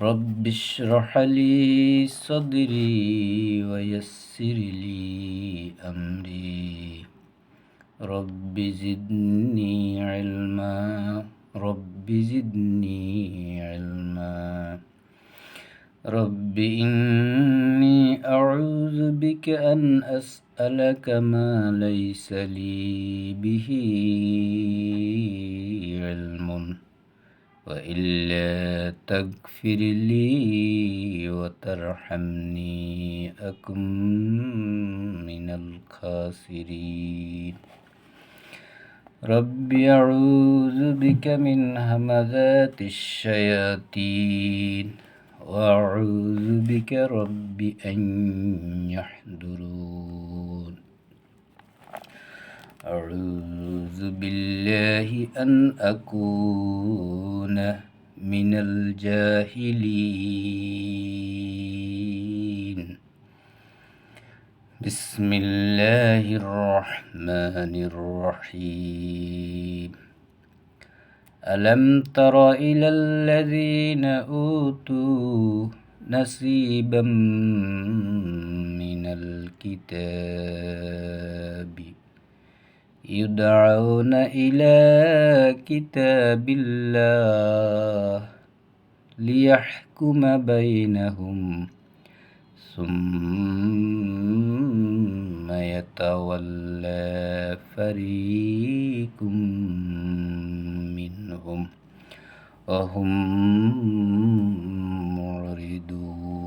رب اشرح لي صدري ويسر لي أمري. رب زدني علما. رب زدني علما. رب إني أعوذ بك أن أسألك ما ليس لي به علم. وإلا تغفر لي وترحمني أكن من الخاسرين. رب أعوذ بك من همذات الشياطين وأعوذ بك رب أن يحضرون. أعوذ بالله أن أكون من الجاهلين. بسم الله الرحمن الرحيم. ألم تر إلى الذين أوتوا نصيبا من الكتاب؟ يدعون إلى كتاب الله ليحكم بينهم ثم يتولى فريق منهم وهم معرضون.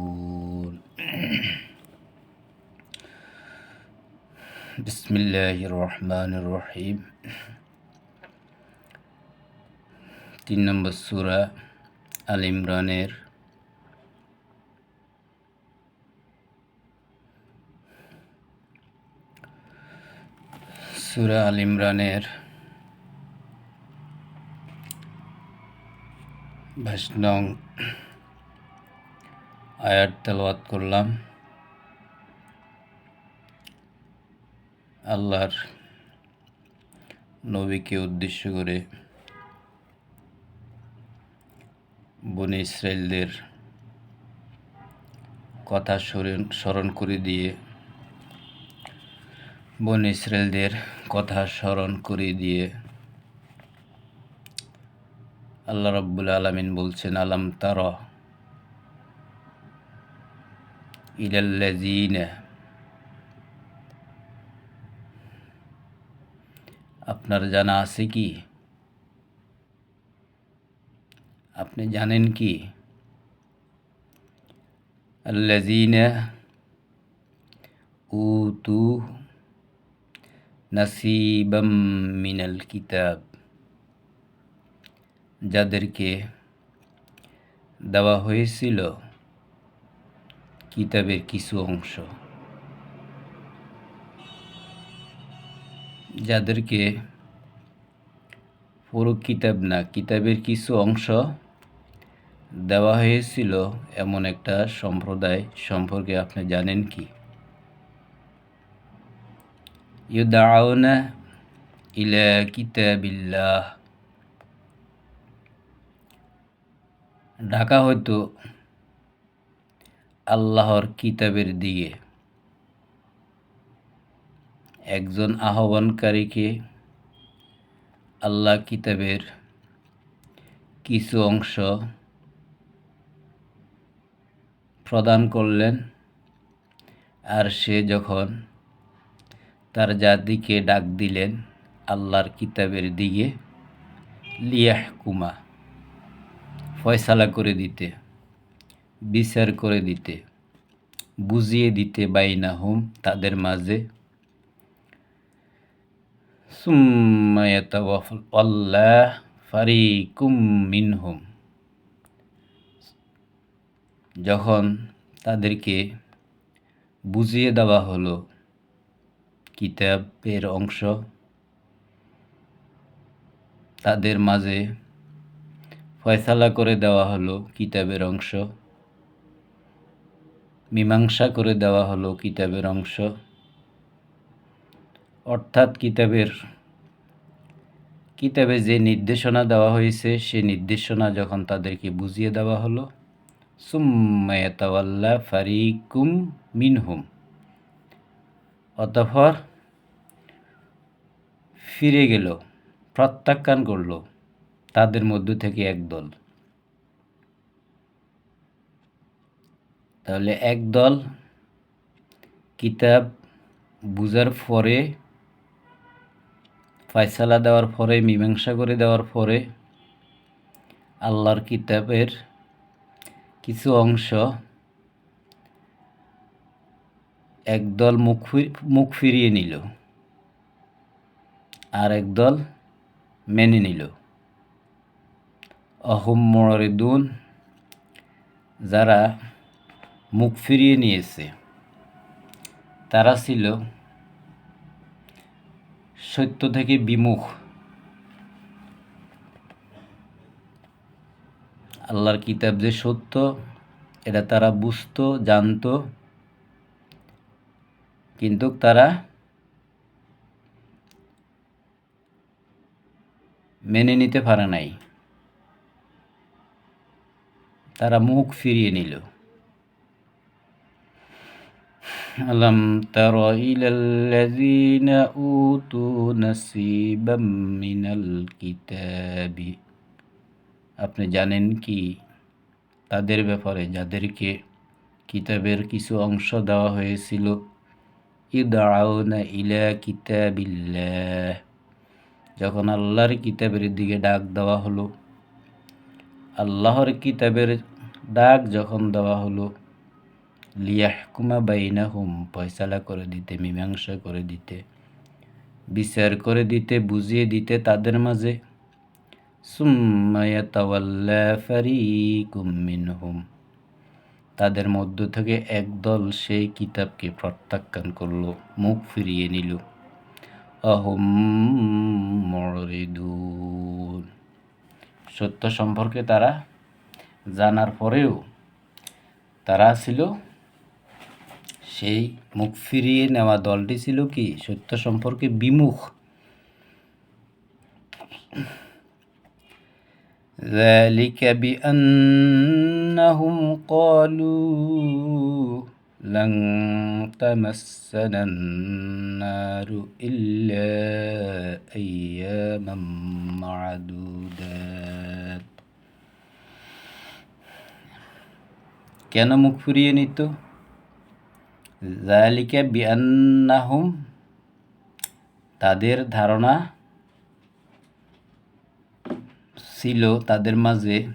بسم الله الرحمن الرحيم তিন নম্বর সুরা আল ইমরানের সুরা আল ইমরানের ভাষণং আয়াত তেলওয়াত করলাম আল্লাহর নবীকে উদ্দেশ্য করে বনি ইসরায়েলদের কথা স্মরণ স্মরণ করে দিয়ে, বন ইসরায়েলদের কথা স্মরণ করে দিয়ে আল্লাহ রব্বুল আলমিন বলছেন, আলাম তার ইলাল্লাজিনা আপনার জানা আছে কি? আপনি জানেন কি? আল্লাজিনা উতু নাসিবাম মিনাল কিতাব। যাদেরকে দেওয়া হয়েছিল কিতাবের কিছু অংশ। যাদেরকে পুরো কিতাব না, কিতাবের কিছু অংশ দেওয়া হয়েছিল, এমন একটা সম্প্রদায় সম্পর্কে আপনি জানেন কি? ইলা কিতাবিল্লাহ। ঢাকা হয়তো আল্লাহর কিতাবের দিকে একজন আহ্বানকারীকে আল্লাহ কিতাবের কিছু অংশ প্রদান করলেন, আর সে যখন তার জাতিকে ডাক দিলেন আল্লাহর কিতাবের দিকে লিয়াহ কুমা ফয়সালা করে দিতে, বিচার করে দিতে, বুঝিয়ে দিতে বাইনা হুম তাদের মাঝে মিনহুম যখন তাদেরকে বুঝিয়ে দেওয়া হলো কিতাবের অংশ, তাদের মাঝে ফয়সালা করে দেওয়া হলো কিতাবের অংশ, মীমাংসা করে দেওয়া হলো কিতাবের অংশ। অর্থাৎ কিতাবের, কিতাবে যে নির্দেশনা দেওয়া হয়েছে, সে নির্দেশনা যখন তাদেরকে বুঝিয়ে দেওয়া হলো সুম্মায়াতাওয়াল্লা ফারিকুম মিনহুম। অতঃপর ফিরে গেল, প্রত্যাখ্যান করল তাদের মধ্য থেকে একদল তাহলে একদল কিতাব বুঝার পরে ফয়সালা দেওয়ার পরে, মীমাংসা করে দেওয়ার পরে আল্লাহর কিতাবের কিছু অংশ একদল মুখ মুখ ফিরিয়ে নিল আর একদল মেনে নিল। অহম মরিদুন, যারা মুখ ফিরিয়ে নিয়েছে, তারা ছিল সত্য থেকে বিমুখ। আল্লাহর কিতাব যে সত্য, এটা তারা বুঝতো, জানতো। কিন্তু তারা মেনে নিতে পারে নাই। তারা মুখ ফিরিয়ে নিল। ألم تر إلى الذين أوتوا نصيبا من الكتاب আপনি জানেন কি তাদের ব্যাপারে যাদেরকে কিতাবের কিছু অংশ দেওয়া হয়েছিল ইদাউনা ইলা কিতাবিল্লাহ যখন আল্লাহর কিতাবের দিকে ডাক দেওয়া হলো আল্লাহর কিতাবের ডাক যখন দেওয়া হলো লিয়াহকুমা বাইনা হুম ফয়সালা করে দিতে, মীমাংসা করে দিতে, বিচার করে দিতে, বুঝিয়ে দিতে তাদের মাঝে। সুম্মায়াতাওয়াল্লা ফারিকুম তাদের মধ্য থেকে একদল সেই কিতাবকে প্রত্যাখ্যান করল, মুখ ফিরিয়ে নিল। অহম সত্য সম্পর্কে তারা জানার পরেও তারা ছিল সেই মুখ ফিরিয়ে নেওয়া দলটি ছিল কি সত্য সম্পর্কে বিমুখ ذلك بأنهم قالوا لن تمسنا النار إلا أياما معدودات কেন মুখ ফিরিয়ে নিত জালিকা বিআন্নাহুম তাদের ধারণা ছিল তাদের মাঝে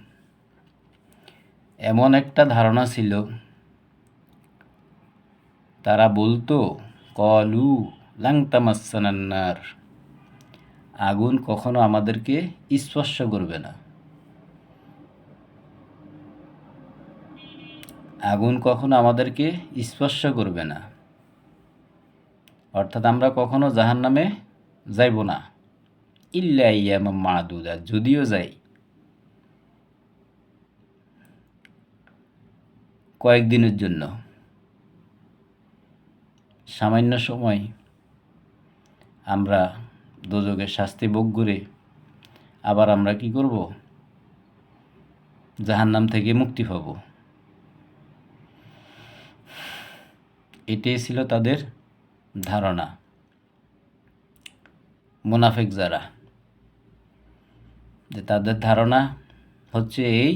এমন একটা ধারণা ছিল। তারা বলতো, কলু লাংতামাসান্নার আগুন কখনো আমাদেরকে স্পর্শ করবে না। আগুন কখনো আমাদেরকে স্পর্শ করবে না। অর্থাৎ আমরা কখনো জাহান নামে যাইব না। ইল্লা ইয়াম মাদুদা, যদিও যাই। কয়েকদিনের জন্য। সামান্য সময় আমরা দোজকের শাস্তি ভোগ করে আবার আমরা কি করব? জাহান্নাম থেকে মুক্তি পাব। এটাই ছিল তাদের ধারণা। মুনাফেক যারা, যে তাদের ধারণা হচ্ছে এই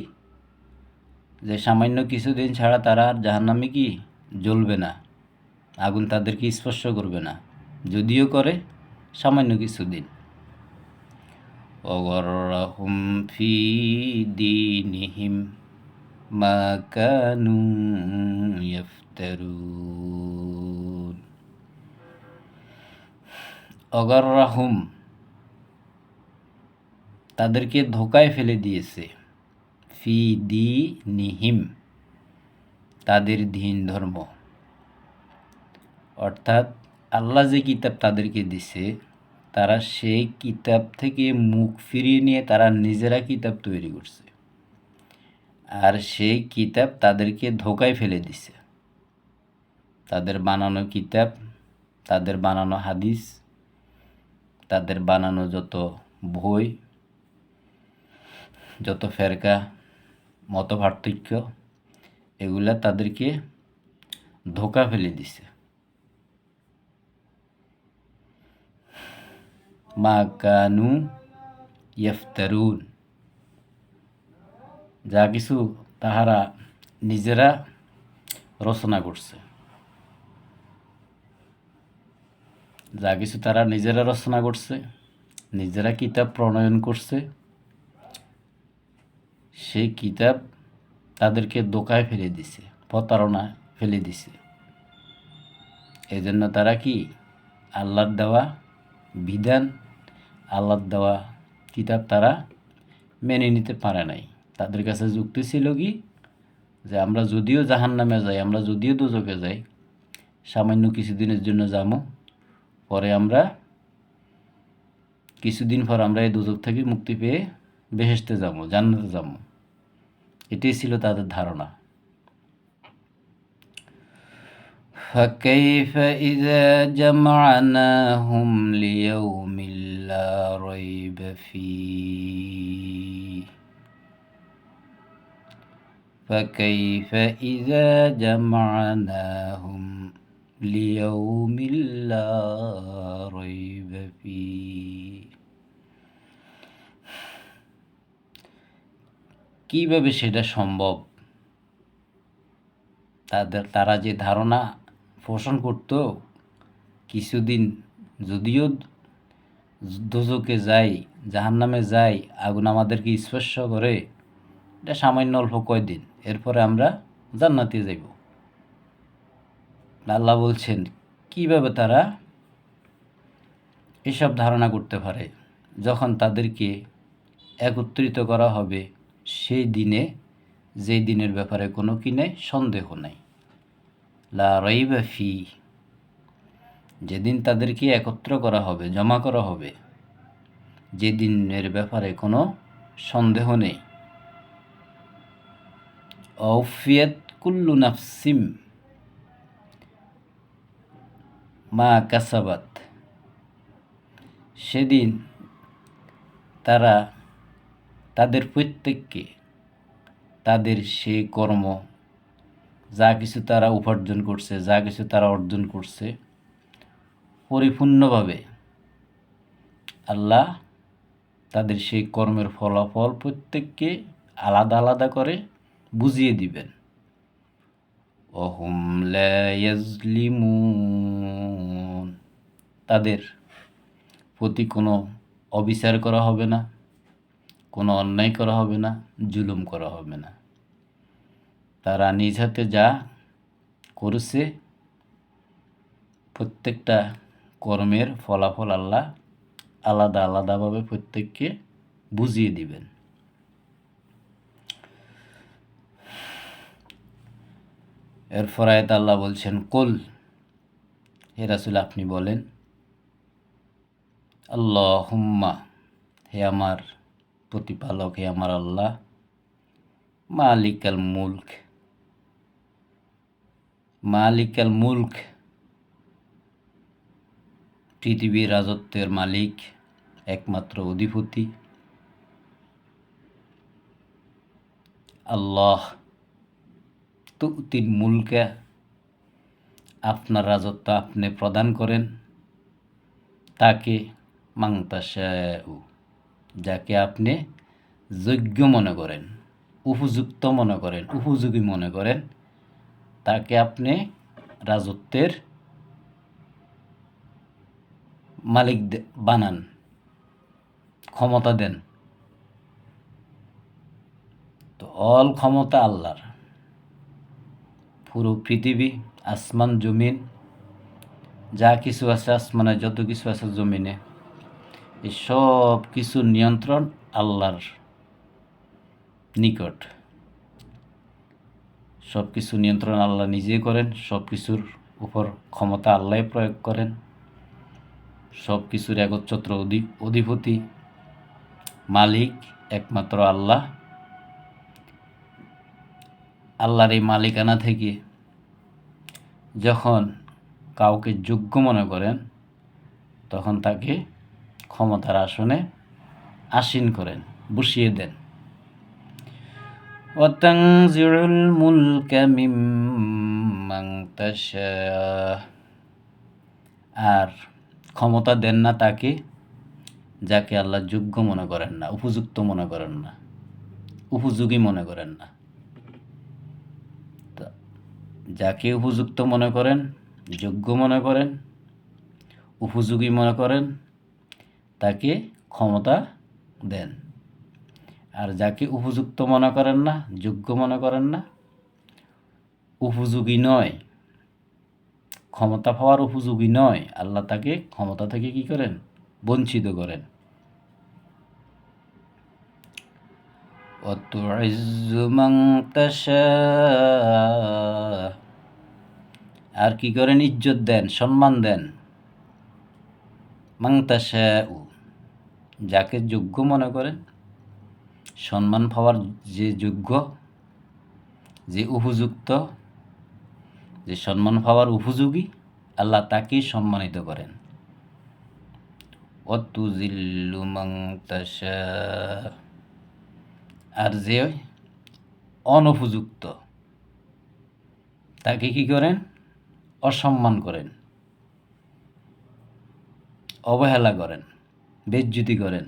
যে সামান্য কিছুদিন ছাড়া তারা আর জাহান্নামে কি জ্বলবে না, আগুন তাদেরকে স্পর্শ করবে না, যদিও করে সামান্য কিছুদিন। অগরহুম ফি দিনিহিম মা কানু ইফতারুন অগররাহুম তাদেরকে ধোকায় ফেলে দিয়েছে। ফি দি নিহিম তাদের দিন ধর্ম। অর্থাৎ আল্লাহ যে কিতাব তাদেরকে দিছে, তারা সেই কিতাব থেকে মুখ ফিরিয়ে নিয়ে তারা নিজেরা কিতাব তৈরি করছে। আর সেই কিতাব তাদেরকে ধোকায় ফেলে দিছে। তাদের বানানো কিতাব, তাদের বানানো হাদিস, তাদের বানানো যত বই, যত ফেরকা, মত পার্থক্য, এগুলা তাদেরকে ধোকা ফেলে দিছে। মা কানু ইয়ফতারুন। যা কিছু তাহারা নিজেরা রচনা করছে। যা কিছু তারা নিজেরা রচনা করছে, নিজেরা কিতাব প্রণয়ন করছে, সেই কিতাব তাদেরকে দোকায় ফেলে দিছে, প্রতারণা ফেলে দিছে। এই জন্য তারা কি আল্লাহর দেওয়া বিধান, আল্লাহর দেওয়া কিতাব তারা মেনে নিতে পারে নাই? তাদের কাছে যুক্তি ছিল কি যে আমরা যদিও জাহান নামে যাই আমরা যদিও দুজকে যাই সামান্য কিছুদিনের জন্য যাবো পরে আমরা কিছুদিন পর আমরা এই দুজক থেকে মুক্তি পেয়ে বেহেসতে যাবো জান্নাতে যাবো এটাই ছিল তাদের ধারণা فكيف إذا جمعناهم ليوم لا ريب فيه فكيف إذا جمعناهم ليوم لا ريب فيه কিভাবে সেটা সম্ভব তাদের তারা যে ধারণা পোষণ করত কিছুদিন যদিও দুজকে যাই জাহান নামে যাই আগুন আমাদেরকে স্পর্শ করে এটা সামান্য অল্প কয়দিন এরপরে আমরা জান্নাতে যাইব। আল্লাহ বলছেন, কীভাবে তারা এসব ধারণা করতে পারে? যখন তাদেরকে একত্রিত করা হবে, সেই দিনে, যেই দিনের ব্যাপারে কোনো কিনে সন্দেহ নাই। লা ফি, যেদিন তাদেরকে একত্র করা হবে, জমা করা হবে যে দিনের ব্যাপারে কোনো সন্দেহ নেই। অফিয়াত কুল্লু নাফসিম মা কাসাবাত সেদিন তারা তাদের প্রত্যেককে তাদের সে কর্ম, যা কিছু তারা উপার্জন করছে, যা কিছু তারা অর্জন করছে, পরিপূর্ণভাবে আল্লাহ তাদের সেই কর্মের ফলাফল প্রত্যেককে আলাদা আলাদা করে। বুঝিয়ে দিবেন। অহুম লায়াজলিমুন তাদের প্রতি কোনো অবিচার করা হবে না, কোনো অন্যায় করা হবে না, জুলুম করা হবে না। তারা নিজ হাতে যা করেছে, প্রত্যেকটা কর্মের ফলাফল আল্লাহ আলাদা আলাদাভাবে প্রত্যেককে বুঝিয়ে দিবেন। এরপর আয়ত আল্লাহ বলছেন, কুল হে রাসুল, আপনি বলেন আল্লাহ হুম্মা হে আমার প্রতিপালক, হে আমার আল্লাহ, মালিকাল মুল্ক। মালিকাল মুল্ক পৃথিবীর রাজত্বের মালিক, একমাত্র অধিপতি। আল্লাহ তুতির মুলকে আপনার রাজত্ব আপনি প্রদান করেন, তাকে মাংতাশাউ, যাকে আপনি যোগ্য মনে করেন, উপযুক্ত মনে করেন, উপযোগী মনে করেন, তাকে আপনি রাজত্বের মালিক বানান, ক্ষমতা দেন। তো অল ক্ষমতা আল্লাহর। পুরো পৃথিবী, আসমান, জমিন, যা কিছু আছে আসমানে, যত কিছু আছে জমিনে। এই সব কিছু নিয়ন্ত্রণ আল্লাহর নিকট। সব কিছু নিয়ন্ত্রণ আল্লাহ নিজেই করেন, সব কিছুর উপর ক্ষমতা আল্লাহ প্রয়োগ করেন। সব কিছুর একচ্ছত্র অধিপতি মালিক একমাত্র আল্লাহ। আল্লাহর এই মালিকানা থেকে যখন কাউকে যোগ্য মনে করেন তখন তাকে ক্ষমতার আসনে আসীন করেন বসিয়ে দেন وتنزع الملك ممن تشاء আর ক্ষমতা দেন না তাকে যাকে আল্লাহ যোগ্য মনে করেন না উপযুক্ত মনে করেন না উপযোগী মনে করেন না তা যাকে উপযুক্ত মনে করেন, যোগ্য মনে করেন, উপযোগী মনে করেন, তাকে ক্ষমতা দেন। আর যাকে উপযুক্ত মনে করেন না, যোগ্য মনে করেন না, উপযোগী নয়, ক্ষমতা পাওয়ার উপযোগী নয়, আল্লাহ তাকে ক্ষমতা থেকে কি করেন? বঞ্চিত করেন। وتعز من تشاء আর কি করেন ইজ্জত দেন সম্মান দেন মাংতাশাউ যাকে যোগ্য মনে করেন সম্মান পাওয়ার যে যোগ্য যে উপযুক্ত যে সম্মান পাওয়ার উপযোগী আল্লাহ তাকেই সম্মানিত করেন অতুজিল্লু মাংতাশা আর যে অনুপযুক্ত, তাকে কি করেন? অসম্মান করেন, অবহেলা করেন, বেজ্জুতি করেন।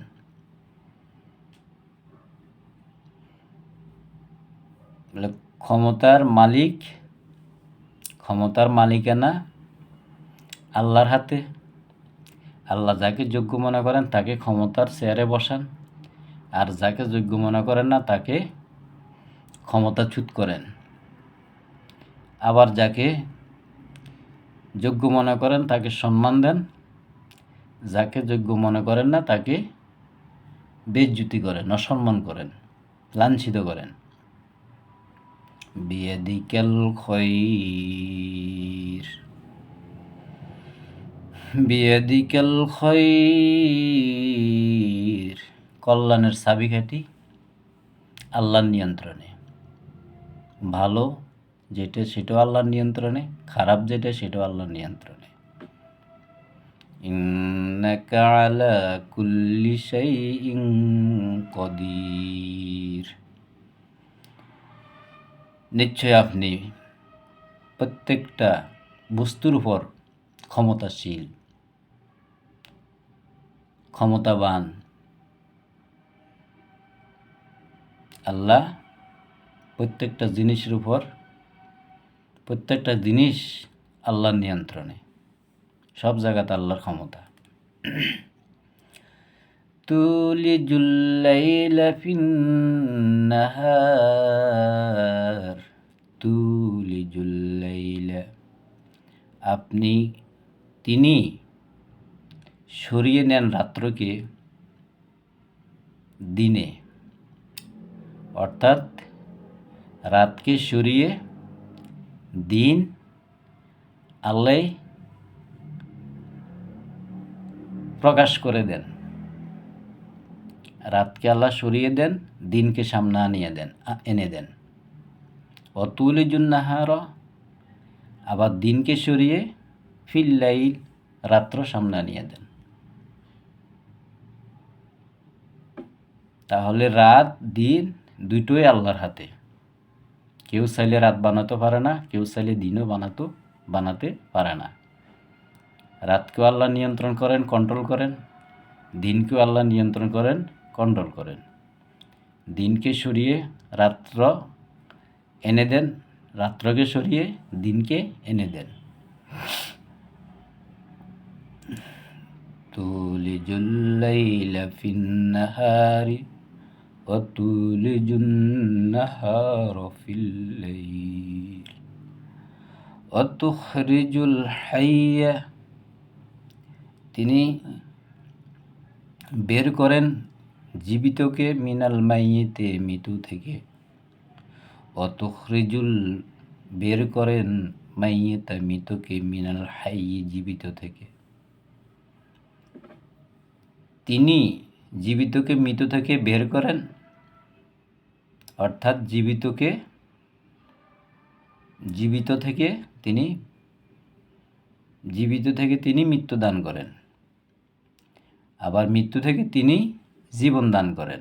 ক্ষমতার মালিক, ক্ষমতার মালিকানা আল্লাহর হাতে। আল্লাহ যাকে যোগ্য মনে করেন, তাকে ক্ষমতার চেয়ারে বসান। আর যাকে যোগ্য মনে করেন না, তাকে ক্ষমতা ছুত করেন। আবার যাকে যোগ্য মনে করেন, তাকে সম্মান দেন। যাকে যোগ্য মনে করেন না, তাকে বেজ্জুতি করেন, অসম্মান করেন, লাঞ্ছিত করেন। বিয়াদিকাল খৈর। বিয়াদিকাল খৈর। কল্যাণের চাবিকাঠি আল্লাহর নিয়ন্ত্রণে। ভালো যেটা সেটাও আল্লাহর নিয়ন্ত্রণে, খারাপ যেটা সেটাও আল্লাহর নিয়ন্ত্রণে। কদির। নিশ্চয় আপনি প্রত্যেকটা বস্তুর উপর ক্ষমতাশীল, ক্ষমতাবান আল্লাহ প্রত্যেকটা জিনিসের উপর, প্রত্যেকটা জিনিস আল্লাহর নিয়ন্ত্রণে। সব জায়গাতে আল্লাহর ক্ষমতা। তুলি তুলিজুল্লাইল ফিন্নাহার। তুলিজুল্লাইল আপনি, তিনি সরিয়ে নেন রাত্রকে, দিনে। অর্থাৎ রাতকে সরিয়ে দিন, আল্লাহ প্রকাশ করে দেন। রাতকে আল্লাহ সরিয়ে দেন, দিনকে সামনে আনিয়ে দেন এনে দেন। অতুল জুন্নাহার আবার দিনকে সরিয়ে ফিল্লাইল রাত্র সামনে আনিয়ে দেন। তাহলে রাত, দিন দুটোই আল্লাহর হাতে। কেউ চাইলে রাত বানাতে পারে না, কেউ চাইলে দিনও বানাতো, বানাতে পারে না। রাতকেও আল্লাহ নিয়ন্ত্রণ করেন কন্ট্রোল করেন। দিনকেও আল্লাহ নিয়ন্ত্রণ করেন কন্ট্রোল করেন। দিনকে সরিয়ে রাত্র এনে দেন, রাত্রকে সরিয়ে দিনকে এনে দেন। তুলি তুলিজুল্লাইলা ফিন্নাহারি وتولج النهار في الليل وتخرج الحي তিনি বের করেন জীবিতকে মিনাল মাইয়েতে মৃত্যু থেকে অতখরিজুল বের করেন মাইয়েতা মৃতকে মিনাল হাই জীবিত থেকে তিনি জীবিতকে মৃত থেকে বের করেন অর্থাৎ জীবিতকে, জীবিত থেকে তিনি, জীবিত থেকে তিনি মৃত্যু দান করেন। আবার মৃত্যু থেকে তিনি জীবন দান করেন।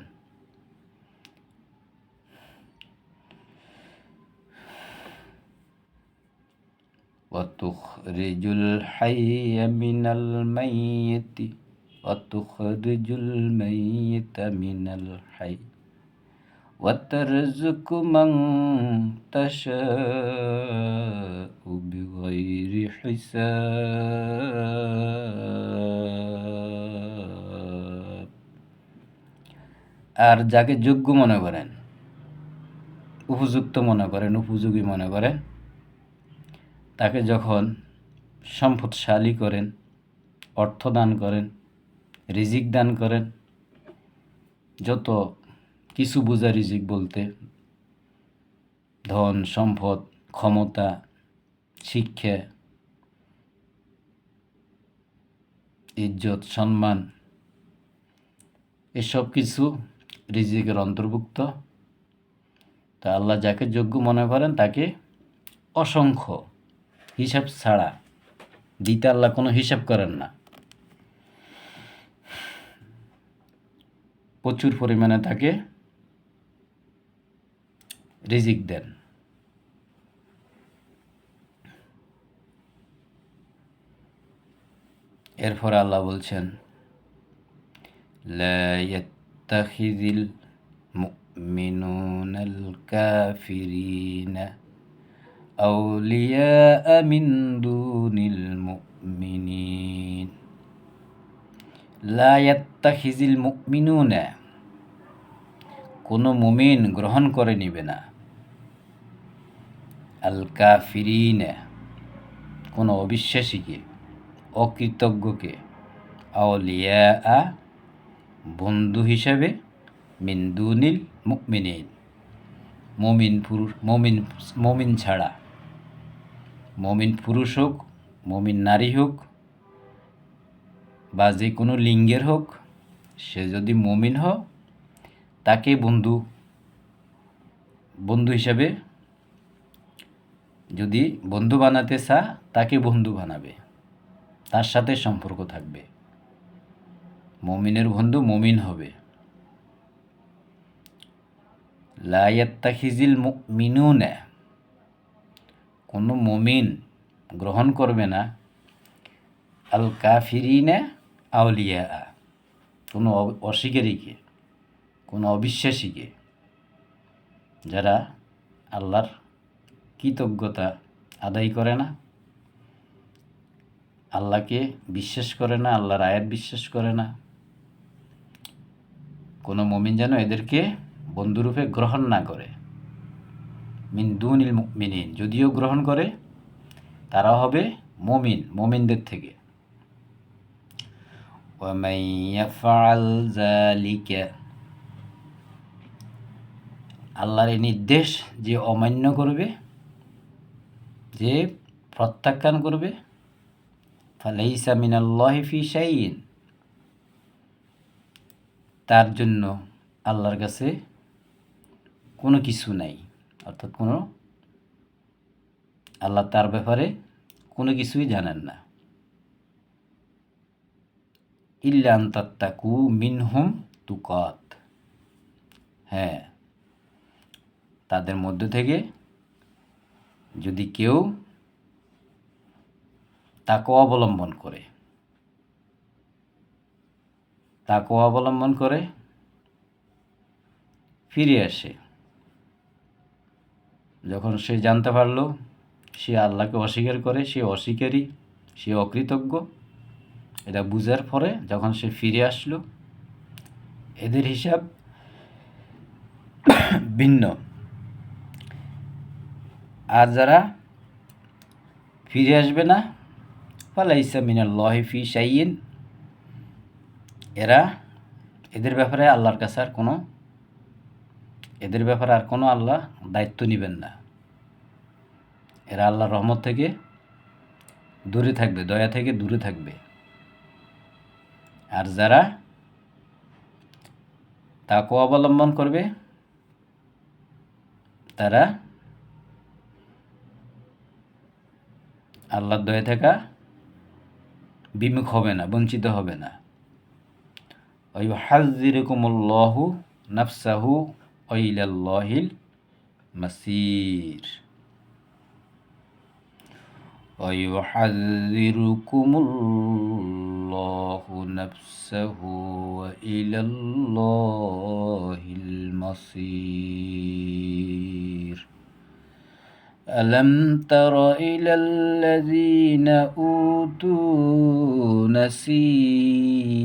وتخرج الحي من الميت وتخرج الميت من الحي وترزق من تشاء بغير حساب আর যাকে যোগ্য মনে করেন উপযুক্ত মনে করেন উপযোগী মনে করেন তাকে যখন সম্পদশালী করেন অর্থ দান করেন রিজিক দান করেন যত কিছু বোঝা রিজিক বলতে ধন, সম্পদ, ক্ষমতা, শিক্ষা, ইজ্জত, সম্মান, এসব কিছু রিজিকের অন্তর্ভুক্ত। তা আল্লাহ যাকে যোগ্য মনে করেন তাকে অসংখ্য হিসাব ছাড়া দিতে আল্লাহ কোনো হিসাব করেন না। প্রচুর পরিমাণে তাকে রিজিক দেন। এরপর আল্লাহ বলছেন লাইয়াত্তাখিযিল মুমিনুনাল কাফিরিনা আউলিয়াআ মিন দুনিল মুমিনিন। লাইয়াত্তাখিযিল মুমিনুনা, কোনো মুমিন গ্রহণ করে নিবে না। আল কাফিরিনে কোনো অবিশ্বাসীকে, অকৃতজ্ঞকে আউলিয়া বন্ধু হিসাবে মিন্দুনিল মুকমিনিন মমিন পুরুষ, মমিন মমিন ছাড়া। মমিন পুরুষ হোক, মমিন নারী হোক, বা যে কোনো লিঙ্গের হোক, সে যদি মমিন হোক তাকে বন্ধু বন্ধু হিসাবে যদি বন্ধু বানাতে চা তাকে বন্ধু বানাবে। তার সাথে সম্পর্ক থাকবে। মমিনের বন্ধু মমিন হবে। লায়াত্তাখিজিল মিনুনে কোনো মমিন গ্রহণ করবে না। আল কাফিরিনে আউলিয়া। কোনো অস্বীকারীকে, কোনো অবিশ্বাসীকে, যারা আল্লাহর কৃতজ্ঞতা আদায় করে না। আল্লাহকে বিশ্বাস করে না, আল্লাহর আয়াত বিশ্বাস করে না। কোনো মমিন যেন এদেরকে বন্ধুরূপে গ্রহণ না করে। মিন দু নীল মিনিন যদিও গ্রহণ করে, তারা হবে মমিন, মমিনদের থেকে। আল্লাহর এই নির্দেশ যে অমান্য করবে যে প্রত্যাখ্যান করবে, ফালাইসা মিনাল্লাহি ফি শাইন তার জন্য আল্লাহর কাছে কোনো কিছু নাই। অর্থাৎ কোনো, আল্লাহ তার ব্যাপারে কোনো কিছুই জানেন না। ইল্লান তাত্তাকু মিনহুম তুকাত। হ্যাঁ তাদের মধ্য থেকে যদি কেউ তাকে অবলম্বন করে, তাকে অবলম্বন করে ফিরে আসে, যখন সে জানতে পারল সে আল্লাহকে অস্বীকার করে, সে অস্বীকারী, সে অকৃতজ্ঞ, এটা বুঝার পরে যখন সে ফিরে আসলো, এদের হিসাব ভিন্ন। আর যারা ফিরে আসবে না, ফালাইসা মিনাল্লাহি ফি সাইন এরা এদের ব্যাপারে আল্লাহর কাছে আর কোনো, এদের ব্যাপারে আর কোনো আল্লাহ দায়িত্ব নেবেন না। এরা আল্লাহর রহমত থেকে দূরে থাকবে, দয়া থেকে দূরে থাকবে। আর যারা তাকে অবলম্বন করবে, তারা আল্লাহর দয়া থাকা বিমুখ হবে না বঞ্চিত হবে না ওই হাজিরকুমুল্লাহু নাফসাহু ওইলাল্লাহিল মাসির ويحذركم الله نفسه وإلى الله المصير ألم تر إلى الذين أوتوا نسير